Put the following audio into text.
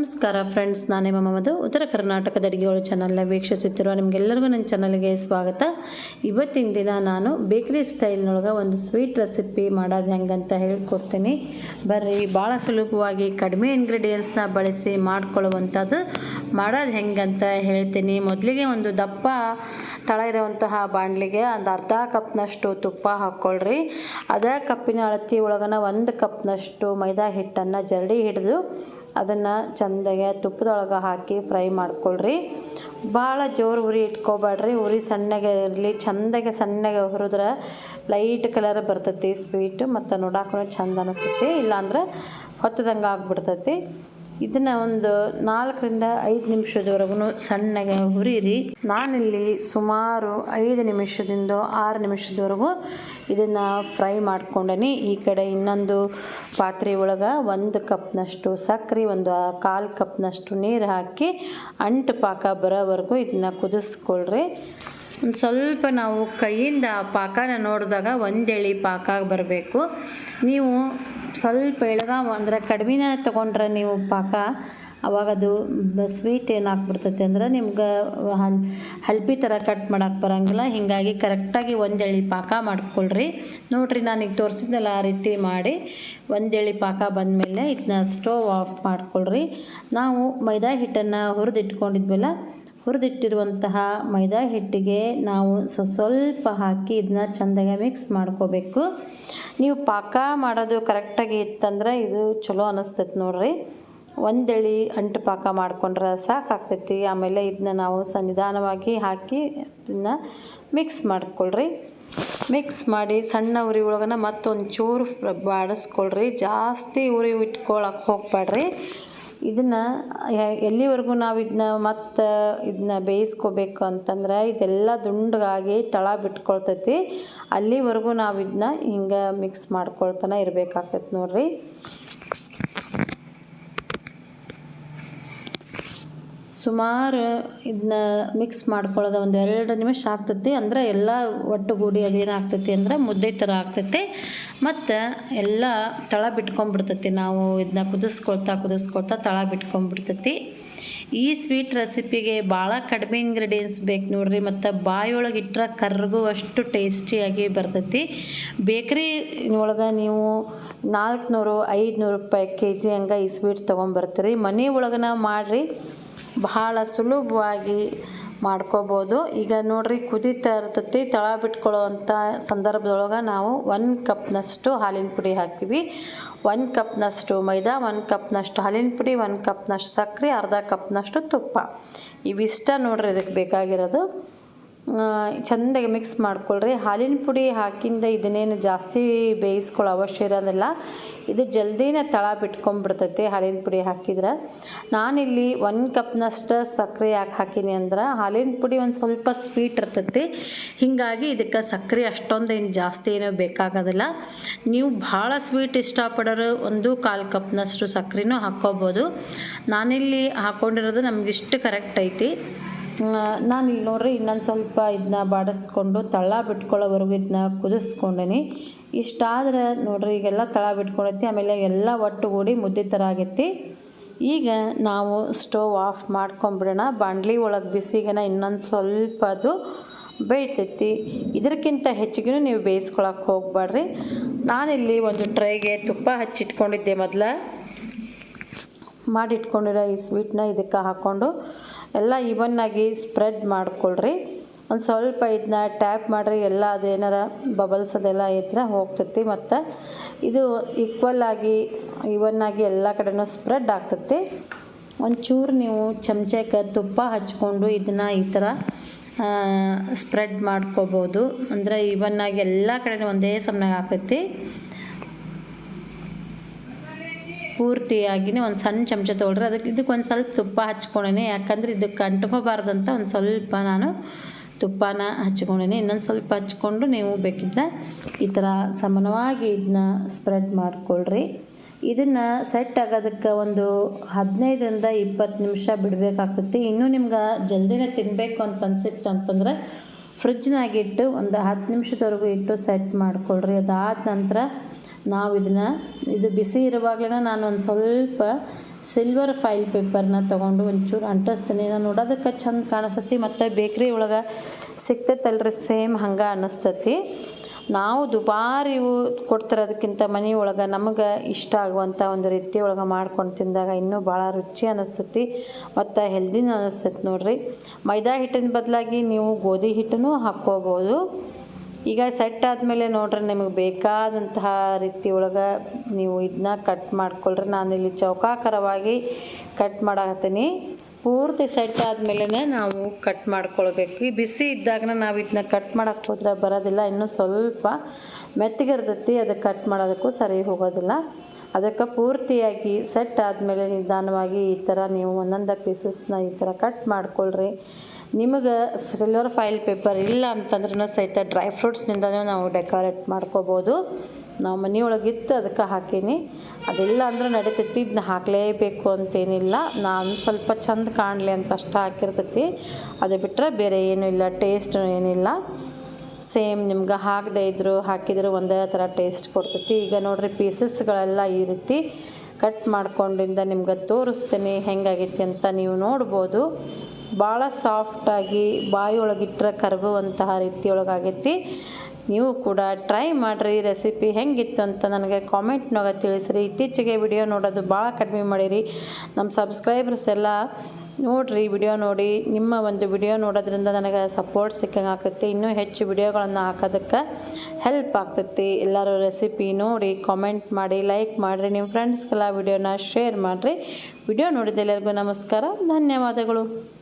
ನಮಸ್ಕಾರ ಫ್ರೆಂಡ್ಸ್ ನಾನೇ ಮಮ್ಮದು ಉತ್ತರ ಕರ್ನಾಟಕದ ಅಡುಗೆಗಳು ಚಾನಲ್ನ ವೀಕ್ಷಿಸುತ್ತಿರುವ ನಿಮಗೆಲ್ಲರಿಗೂ ನನ್ನ ಚಾನಲ್ಗೆ ಸ್ವಾಗತ. ಇವತ್ತಿನ ದಿನ ನಾನು ಬೇಕ್ರಿ ಸ್ಟೈಲ್ನೊಳಗೆ ಒಂದು ಸ್ವೀಟ್ ರೆಸಿಪಿ ಮಾಡೋದು ಹೆಂಗಂತ ಹೇಳ್ಕೊಡ್ತೀನಿ. ಬರ್ರಿ ಭಾಳ ಸುಲಭವಾಗಿ ಕಡಿಮೆ ಇಂಗ್ರೀಡಿಯೆಂಟ್ಸ್ನ ಬಳಸಿ ಮಾಡ್ಕೊಳ್ಳುವಂಥದ್ದು. ಮಾಡೋದು ಹೆಂಗಂತ ಹೇಳ್ತೀನಿ. ಮೊದಲಿಗೆ ಒಂದು ದಪ್ಪ ತಳ ಇರುವಂತಹ ಬಾಣಲಿಗೆ ಒಂದು ಅರ್ಧ ಕಪ್ನಷ್ಟು ತುಪ್ಪ ಹಾಕ್ಕೊಳ್ರಿ. ಅದೇ ಕಪ್ಪಿನ ಅಳತಿ ಒಳಗನ ಒಂದು ಕಪ್ನಷ್ಟು ಮೈದಾ ಹಿಟ್ಟನ್ನು ಜರಡಿ ಹಿಡಿದು ಅದನ್ನು ಚಂದಾಗೆ ತುಪ್ಪದೊಳಗೆ ಹಾಕಿ ಫ್ರೈ ಮಾಡ್ಕೊಳ್ರಿ. ಭಾಳ ಜೋರು ಉರಿ ಇಟ್ಕೋಬೇಡ್ರಿ. ಉರಿ ಸಣ್ಣಗೆ ಇರಲಿ. ಚಂದಾಗೆ ಸಣ್ಣಗೆ ಹುರಿದ್ರೆ ಲೈಟ್ ಕಲರ್ ಬರ್ತೈತಿ ಸ್ವೀಟ್. ಮತ್ತು ನೋಡಾಕೂ ಚಂದ ಅನಿಸ್ತೈತಿ. ಇಲ್ಲಾಂದ್ರೆ ಹೊತ್ತದಂಗೆ ಆಗ್ಬಿಡ್ತೈತಿ. ಇದನ್ನು ಒಂದು ನಾಲ್ಕರಿಂದ ಐದು ನಿಮಿಷದವರೆಗೂ ಸಣ್ಣಗೆ ಹುರಿರಿ ನಾನಿಲ್ಲಿ ಸುಮಾರು ಐದು ನಿಮಿಷದಿಂದ ಆರು ನಿಮಿಷದವರೆಗೂ ಇದನ್ನು ಫ್ರೈ ಮಾಡ್ಕೊಂಡೇನಿ. ಈ ಕಡೆ ಇನ್ನೊಂದು ಪಾತ್ರೆ ಒಳಗೆ ಒಂದು ಕಪ್ನಷ್ಟು ಸಕ್ಕರೆ ಒಂದು ಕಾಲು ಕಪ್ನಷ್ಟು ನೀರು ಹಾಕಿ ಅಂಟು ಪಾಕ ಬರೋವರೆಗೂ ಇದನ್ನು ಕುದಿಸ್ಕೊಳ್ರಿ. ಒಂದು ಸ್ವಲ್ಪ ನಾವು ಕೈಯಿಂದ ಪಾಕನ ನೋಡಿದಾಗ ಒಂದೆಳಿ ಪಾಕ ಬರಬೇಕು. ನೀವು ಸ್ವಲ್ಪ ಎಳಗ ಅಂದರೆ ಕಡಿಮೆನ ತೊಗೊಂಡ್ರೆ ನೀವು ಪಾಕ ಅವಾಗ ಅದು ಸ್ವೀಟ್ ಏನಾಗ್ಬಿಡ್ತೈತೆ ಅಂದ್ರೆ ನಿಮ್ಗೆ ಹಲ್, ಹಲ್ಪಿ ಥರ ಕಟ್ ಮಾಡೋಕ್ಕೆ ಬರೋಂಗಿಲ್ಲ. ಹೀಗಾಗಿ ಕರೆಕ್ಟಾಗಿ ಒಂದೆಳಿ ಪಾಕ ಮಾಡ್ಕೊಳ್ರಿ. ನೋಡಿರಿ ನಾನು ಈಗ ತೋರಿಸಿದ್ನಲ್ಲ ಆ ರೀತಿ ಮಾಡಿ. ಒಂದೆಳಿ ಪಾಕ ಬಂದಮೇಲೆ ಇದನ್ನ ಸ್ಟೋವ್ ಆಫ್ ಮಾಡ್ಕೊಳ್ರಿ. ನಾವು ಮೈದಾ ಹಿಟ್ಟನ್ನು ಹುರಿದಿಟ್ಕೊಂಡಿದ್ವಲ್ಲ ಹುರಿದಿಟ್ಟಿರುವಂತಹ ಮೈದಾ ಹಿಟ್ಟಿಗೆ ನಾವು ಸ್ವ ಸ್ವಲ್ಪ ಹಾಕಿ ಇದನ್ನ ಚೆಂದಾಗಿ ಮಿಕ್ಸ್ ಮಾಡ್ಕೋಬೇಕು. ನೀವು ಪಾಕ ಮಾಡೋದು ಕರೆಕ್ಟಾಗಿ ಇತ್ತಂದ್ರೆ ಇದು ಚಲೋ ಅನ್ನಿಸ್ತೈತೆ ನೋಡ್ರಿ. ಒಂದೆಳಿ ಅಂಟು ಪಾಕ ಮಾಡ್ಕೊಂಡ್ರೆ ಸಾಕಾಗ್ತೈತಿ. ಆಮೇಲೆ ಇದನ್ನ ನಾವು ಸನ್ನಿಧಾನವಾಗಿ ನಿಧಾನವಾಗಿ ಹಾಕಿ ಇದನ್ನ ಮಿಕ್ಸ್ ಮಾಡ್ಕೊಳ್ರಿ. ಮಿಕ್ಸ್ ಮಾಡಿ ಸಣ್ಣ ಉರಿ ಒಳಗನ ಮತ್ತೊಂದು ಚೂರು ಬಾಡಿಸ್ಕೊಳ್ರಿ ಜಾಸ್ತಿ ಉರಿ ಇಟ್ಕೊಳಕ್ಕೆ ಹೋಗ್ಬೇಡ್ರಿ ಇದನ್ನು ಎಲ್ಲಿವರೆಗೂ ನಾವು ಇದನ್ನ ಮತ್ತು ಇದನ್ನ ಬೇಯಿಸ್ಕೋಬೇಕು ಅಂತಂದ್ರೆ ಇದೆಲ್ಲ ದುಂಡಗಾಗಿ ತಳ ಬಿಟ್ಕೊಳ್ತೈತಿ. ಅಲ್ಲಿವರೆಗೂ ನಾವು ಇದನ್ನ ಹಿಂಗೆ ಮಿಕ್ಸ್ ಮಾಡ್ಕೊಳ್ತಾನೆ ಇರಬೇಕಾಗ್ತೈತಿ ನೋಡ್ರಿ. ಸುಮಾರು ಇದನ್ನ ಮಿಕ್ಸ್ ಮಾಡ್ಕೊಳ್ಳೋದು ಒಂದು ಎರಡು ನಿಮಿಷ ಆಗ್ತೈತಿ. ಅಂದ್ರೆ ಎಲ್ಲ ಒಟ್ಟುಗೂಡಿ ಅದೇನಾಗ್ತೈತಿ ಅಂದ್ರೆ ಮುದ್ದೆ ಥರ ಆಗ್ತೈತಿ. ಮತ್ತು ಎಲ್ಲ ತಳ ಬಿಟ್ಕೊಂಬಿಡ್ತೈತಿ ನಾವು ಇದನ್ನ ಕುದಿಸ್ಕೊಳ್ತಾ ಕುದಿಸ್ಕೊಳ್ತಾ ತಳ ಬಿಟ್ಕೊಂಡ್ಬಿಡ್ತೈತಿ. ಈ ಸ್ವೀಟ್ ರೆಸಿಪಿಗೆ ಭಾಳ ಕಡಿಮೆ ಇಂಗ್ರೀಡಿಯೆಂಟ್ಸ್ ಬೇಕು ನೋಡ್ರಿ. ಮತ್ತು ಬಾಯೊಳಗೆ ಇಟ್ಟರೆ ಕರ್ಗುವಷ್ಟು ಟೇಸ್ಟಿಯಾಗಿ ಬರ್ತೈತಿ. ಬೇಕ್ರಿ ಒಳಗೆ ನೀವು ನಾಲ್ಕುನೂರು, ಐದುನೂರು ರೂಪಾಯಿ ಕೆ ಜಿ ಹಂಗೆ ಈ ಸ್ವೀಟ್ ತೊಗೊಂಬರ್ತೀರಿ ಮನೆ ಒಳಗನ ಮಾಡಿರಿ. ಬಹಳ ಸುಲಭವಾಗಿ ಮಾಡ್ಕೋಬೋದು. ಈಗ ನೋಡ್ರಿ ಕುದೀತಾ ಇರ್ತತಿ, ತಳ ಬಿಟ್ಕೊಳ್ಳೋ ಅಂಥ ಸಂದರ್ಭದೊಳಗೆ ನಾವು ಒನ್ ಕಪ್ನಷ್ಟು ಹಾಲಿನ ಪುಡಿ ಹಾಕ್ತೀವಿ. ಒಂದು ಕಪ್ನಷ್ಟು ಮೈದಾ ಒಂದು ಕಪ್ನಷ್ಟು ಹಾಲಿನ ಪುಡಿ ಒನ್ ಕಪ್ನಷ್ಟು ಸಕ್ಕರೆ, ಅರ್ಧ ಕಪ್ನಷ್ಟು ತುಪ್ಪ. ಇವಿಷ್ಟ ನೋಡ್ರಿ ಇದಕ್ಕೆ ಬೇಕಾಗಿರೋದು. ಚೆಂದಾಗಿ ಮಿಕ್ಸ್ ಮಾಡ್ಕೊಳ್ರಿ. ಹಾಲಿನ ಪುಡಿ ಹಾಕಿಂದ ಇದನ್ನೇನು ಜಾಸ್ತಿ ಬೇಯಿಸ್ಕೊಳ್ಳೋ ಅವಶ್ಯ ಇರೋದಿಲ್ಲ. ಇದು ಜಲ್ದಿನೇ ತಳ ಬಿಟ್ಕೊಂಡ್ಬಿಡ್ತೈತಿ, ಹಾಲಿನ ಪುಡಿ ಹಾಕಿದ್ರೆ. ನಾನಿಲ್ಲಿ ಒಂದು ಕಪ್ನಷ್ಟು ಸಕ್ಕರೆ ಯಾಕೆ ಹಾಕೀನಿ ಅಂದ್ರೆ, ಹಾಲಿನ ಪುಡಿ ಒಂದು ಸ್ವಲ್ಪ ಸ್ವೀಟ್ ಇರ್ತೈತಿ. ಹೀಗಾಗಿ ಇದಕ್ಕೆ ಸಕ್ಕರೆ ಅಷ್ಟೊಂದು ಏನು ಜಾಸ್ತಿ ಏನೋ ಬೇಕಾಗೋದಿಲ್ಲ. ನೀವು ಭಾಳ ಸ್ವೀಟ್ ಇಷ್ಟಪಡೋರು ಒಂದು ಕಾಲು ಕಪ್ನಷ್ಟು ಸಕ್ಕರೆನೂ ಹಾಕ್ಕೋಬೋದು. ನಾನಿಲ್ಲಿ ಹಾಕ್ಕೊಂಡಿರೋದು ನಮಗಿಷ್ಟು ಕರೆಕ್ಟ್ ಐತಿ. ನಾನು ಇಲ್ಲಿ ನೋಡ್ರಿ, ಇನ್ನೊಂದು ಸ್ವಲ್ಪ ಇದನ್ನ ಬಾಡಿಸ್ಕೊಂಡು ತಳ ಬಿಟ್ಕೊಳ್ಳೋವರೆಗೂ ಇದನ್ನ ಕುದಿಸ್ಕೊಂಡಿನಿ. ಇಷ್ಟಾದರೆ ನೋಡ್ರಿ, ಈಗೆಲ್ಲ ತಳ ಬಿಟ್ಕೊಂಡೈತಿ ಆಮೇಲೆ ಎಲ್ಲ ಒಟ್ಟುಗೂಡಿ ಮುದ್ದೆ ಥರ ಆಗೈತಿ. ಈಗ ನಾವು ಸ್ಟೋವ್ ಆಫ್ ಮಾಡ್ಕೊಂಬಿಡೋಣ. ಬಾಣಲಿ ಒಳಗೆ ಬಿಸಿಗೆನ ಇನ್ನೊಂದು ಸ್ವಲ್ಪ ಅದು ಬೇಯ್ತೈತಿ. ಇದಕ್ಕಿಂತ ಹೆಚ್ಚಿಗೆ ನೀವು ಬೇಯಿಸ್ಕೊಳಕ್ಕೆ ಹೋಗಬೇಡ್ರಿ ನಾನಿಲ್ಲಿ ಒಂದು ಟ್ರೈಗೆ ತುಪ್ಪ ಹಚ್ಚಿಟ್ಕೊಂಡಿದ್ದೆ ಮೊದಲ. ಮಾಡಿಟ್ಕೊಂಡಿರೋ ಈ ಸ್ವೀಟ್ನ ಇದಕ್ಕೆ ಹಾಕ್ಕೊಂಡು ಎಲ್ಲ ಇವನ್ನಾಗಿ ಸ್ಪ್ರೆಡ್ ಮಾಡ್ಕೊಳ್ರಿ. ಒಂದು ಸ್ವಲ್ಪ ಇದನ್ನ ಟ್ಯಾಪ್ ಮಾಡಿರಿ, ಎಲ್ಲ ಅದೇನಾರ ಬಬಲ್ಸ್ ಅದೆಲ್ಲ ಇದ್ರೆ ಹೋಗ್ತೈತಿ ಮತ್ತು ಇದು ಈಕ್ವಲ್ ಆಗಿ ಇವನ್ನಾಗಿ ಎಲ್ಲ ಕಡೆನೂ ಸ್ಪ್ರೆಡ್ ಆಗ್ತೈತಿ. ಒಂಚೂರು ನೀವು ಚಮಚಕ್ಕೆ ತುಪ್ಪ ಹಚ್ಕೊಂಡು ಇದನ್ನ ಈ ಥರ ಸ್ಪ್ರೆಡ್ ಮಾಡ್ಕೋಬೋದು. ಅಂದರೆ ಇವನ್ನಾಗಿ ಎಲ್ಲ ಕಡೆನೂ ಒಂದೇ ಸಮನಾಗಿ ಆಗ್ತೈತಿ. ಪೂರ್ತಿಯಾಗಿನೇ ಒಂದು ಸಣ್ಣ ಚಮಚ ತೊಗೊಳ್ರಿ ಅದಕ್ಕೆ ಇದಕ್ಕೆ ಒಂದು ಸ್ವಲ್ಪ ತುಪ್ಪ ಹಚ್ಕೊಂಡೇನೆ ಯಾಕಂದ್ರೆ ಇದಕ್ಕೆ ಅಂಟ್ಕೋಬಾರ್ದಂತ ಒಂದು ಸ್ವಲ್ಪ ನಾನು ತುಪ್ಪನ ಹಚ್ಕೊಂಡೇನೆ ಇನ್ನೊಂದು ಸ್ವಲ್ಪ ಹಚ್ಕೊಂಡು ನೀವು ಬೇಕಿದ್ದರೆ ಈ ಥರ ಸಮಾನವಾಗಿ ಇದನ್ನ ಸ್ಪ್ರೆಡ್ ಮಾಡ್ಕೊಳ್ರಿ. ಇದನ್ನು ಸೆಟ್ ಆಗೋದಕ್ಕೆ ಒಂದು ಹದಿನೈದರಿಂದ ಇಪ್ಪತ್ತು ನಿಮಿಷ ಬಿಡಬೇಕಾಗ್ತೈತಿ. ಇನ್ನೂ ನಿಮ್ಗೆ ಜಲ್ದಿನೇ ತಿನ್ನಬೇಕು ಅಂತ ಅನ್ಸಿತ್ತು ಅಂತಂದರೆ ಫ್ರಿಜ್ನಾಗಿಟ್ಟು ಒಂದು ಹತ್ತು ನಿಮಿಷದವರೆಗೂ ಇಟ್ಟು ಸೆಟ್ ಮಾಡ್ಕೊಳ್ರಿ. ಅದಾದ ನಂತರ ನಾವು ಇದನ್ನು ಇದು ಬಿಸಿ ಇರುವಾಗಲೇ ನಾನು ಒಂದು ಸ್ವಲ್ಪ ಸಿಲ್ವರ್ ಫೈಲ್ ಪೇಪರ್ನ ತೊಗೊಂಡು ಒಂಚೂರು ಅಂಟಿಸ್ತೀನಿ. ನಾನು ನೋಡೋದಕ್ಕೆ ಚಂದ ಕಾಣಿಸ್ತತಿ, ಮತ್ತು ಬೇಕ್ರಿ ಒಳಗೆ ಸಿಗ್ತೈತಲ್ರಿ ಸೇಮ್ ಹಂಗೆ ಅನ್ನಿಸ್ತತಿ. ನಾವು ದುಬಾರಿ ಇವು ಕೊಡ್ತಿರೋದಕ್ಕಿಂತ ಮನೆ ಒಳಗೆ ನಮಗೆ ಇಷ್ಟ ಆಗುವಂಥ ಒಂದು ರೀತಿ ಒಳಗೆ ಮಾಡ್ಕೊಂಡು ತಿಂದಾಗ ಇನ್ನೂ ಭಾಳ ರುಚಿ ಅನ್ನಿಸ್ತತಿ, ಮತ್ತು ಹೆಲ್ದಿನೂ ಅನ್ನಿಸ್ತೈತಿ ನೋಡಿರಿ. ಮೈದಾ ಹಿಟ್ಟಿನ ಬದಲಾಗಿ ನೀವು ಗೋಧಿ ಹಿಟ್ಟನ್ನು ಹಾಕ್ಕೋಬೋದು. ಈಗ ಸೆಟ್ ಆದಮೇಲೆ ನೋಡ್ರಿ, ನಿಮಗೆ ಬೇಕಾದಂತಹ ರೀತಿ ಒಳಗೆ ನೀವು ಇದನ್ನ ಕಟ್ ಮಾಡ್ಕೊಳ್ರಿ. ನಾನಿಲ್ಲಿ ಚೌಕಾಕಾರವಾಗಿ ಕಟ್ ಮಾಡಾಕತ್ತೀನಿ. ಪೂರ್ತಿ ಸೆಟ್ ಆದಮೇಲೆ ನಾವು ಕಟ್ ಮಾಡ್ಕೊಳ್ಬೇಕು. ಈ ಬಿಸಿ ಇದ್ದಾಗ ನಾವು ಇದನ್ನ ಕಟ್ ಮಾಡೋಕ್ಕೆ ಹೋದ್ರೆ ಬರೋದಿಲ್ಲ, ಇನ್ನೂ ಸ್ವಲ್ಪ ಮೆತ್ತಗಿರ್ತೈತಿ ಅದು ಕಟ್ ಮಾಡೋದಕ್ಕೂ ಸರಿ ಹೋಗೋದಿಲ್ಲ. ಅದಕ್ಕೆ ಪೂರ್ತಿಯಾಗಿ ಸೆಟ್ ಆದಮೇಲೆ ನಿಧಾನವಾಗಿ ಈ ಥರ ನೀವು ಒಂದೊಂದು ಪೀಸಸ್ನ ಈ ಥರ ಕಟ್ ಮಾಡ್ಕೊಳ್ರಿ. ನಿಮಗೆ ಸಿಲ್ವರ್ ಫೈಲ್ ಪೇಪರ್ ಇಲ್ಲ ಅಂತಂದ್ರೂ ಸಹಿತ ಡ್ರೈ ಫ್ರೂಟ್ಸ್ನಿಂದನೂ ನಾವು ಡೆಕೋರೇಟ್ ಮಾಡ್ಕೋಬೋದು. ನಾವು ಮನೆಯೊಳಗಿತ್ತು ಅದಕ್ಕೆ ಹಾಕೀನಿ. ಅದೆಲ್ಲ ಅಂದ್ರೆ ನಡೀತೈತಿ ಇದನ್ನ ಹಾಕಲೇಬೇಕು ಅಂತೇನಿಲ್ಲ. ನಾನು ಸ್ವಲ್ಪ ಚಂದ ಕಾಣಲಿ ಅಂತ ಅಷ್ಟೇ ಹಾಕಿರ್ತೈತಿ. ಅದು ಬಿಟ್ಟರೆ ಬೇರೆ ಏನೂ ಇಲ್ಲ ಟೇಸ್ಟ್ ಏನಿಲ್ಲ. ಸೇಮ್ ನಿಮ್ಗೆ ಹಾಕದೇ ಇದ್ದರೂ ಹಾಕಿದ್ರು ಒಂದೇ ಥರ ಟೇಸ್ಟ್ ಕೊಡ್ತೈತಿ. ಈಗ ನೋಡಿರಿ ಪೀಸಸ್ಗಳೆಲ್ಲ ಈ ರೀತಿ ಕಟ್ ಮಾಡ್ಕೊಂಡಿಂದ ನಿಮ್ಗೆ ತೋರಿಸ್ತೀನಿ ಹೆಂಗಾಗೈತಿ ಅಂತ ನೀವು ನೋಡ್ಬೋದು. ಭಾಳ ಸಾಫ್ಟಾಗಿ ಬಾಯಿ ಒಳಗಿಟ್ರೆ ಕರಗುವಂತಹ ರೀತಿಯೊಳಗಾಗೈತಿ. ನೀವು ಕೂಡ ಟ್ರೈ ಮಾಡಿರಿ ರೆಸಿಪಿ ಹೆಂಗಿತ್ತು ಅಂತ ನನಗೆ ಕಾಮೆಂಟ್ನಾಗ ತಿಳಿಸ್ರಿ. ಇತ್ತೀಚೆಗೆ ವಿಡಿಯೋ ನೋಡೋದು ಭಾಳ ಕಡಿಮೆ ಮಾಡಿರಿ. ನಮ್ಮ ಸಬ್ಸ್ಕ್ರೈಬರ್ಸ್ ಎಲ್ಲ ನೋಡಿರಿ ವಿಡಿಯೋ ನೋಡಿ. ನಿಮ್ಮ ಒಂದು ವಿಡಿಯೋ ನೋಡೋದ್ರಿಂದ ನನಗೆ ಸಪೋರ್ಟ್ ಸಿಕ್ಕಂಗೆ ಆಗ್ತೈತಿ ಇನ್ನೂ ಹೆಚ್ಚು ವಿಡಿಯೋಗಳನ್ನು ಹಾಕೋದಕ್ಕೆ ಹೆಲ್ಪ್ ಆಗ್ತೈತಿ. ಎಲ್ಲರೂ ರೆಸಿಪಿ ನೋಡಿ ಕಾಮೆಂಟ್ ಮಾಡಿ ಲೈಕ್ ಮಾಡಿರಿ. ನಿಮ್ಮ ಫ್ರೆಂಡ್ಸ್ಗೆಲ್ಲ ವಿಡಿಯೋನ ಶೇರ್ ಮಾಡಿರಿ. ವಿಡಿಯೋ ನೋಡಿದ ಎಲ್ಲರಿಗೂ ನಮಸ್ಕಾರ. ಧನ್ಯವಾದಗಳು.